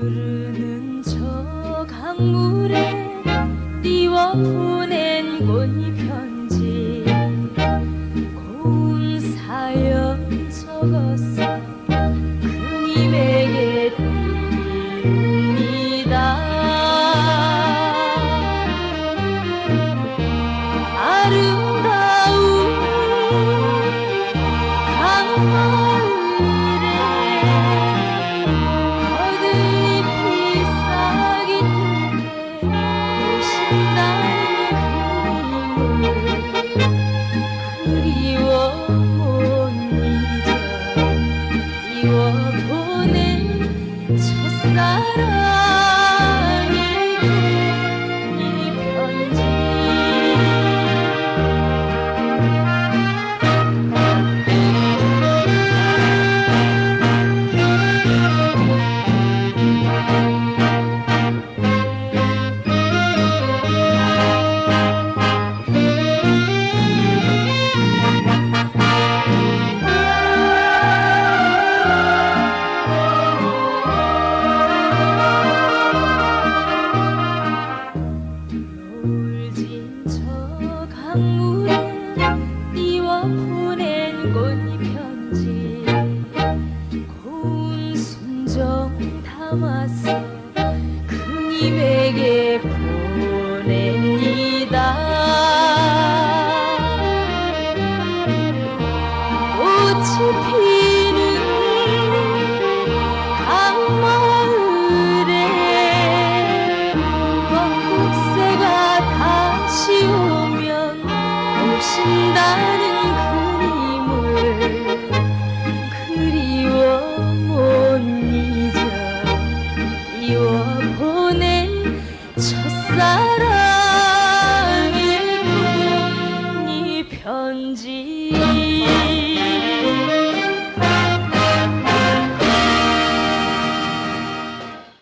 흐르는 저 강물에 띄워 울진 저 강물에 띄워 보낸 꽃이 편지 고운 순정 담아서 그님에게 오신다는 그림을 그리워 못 잊어 이워 보낸 첫사랑의 이 편지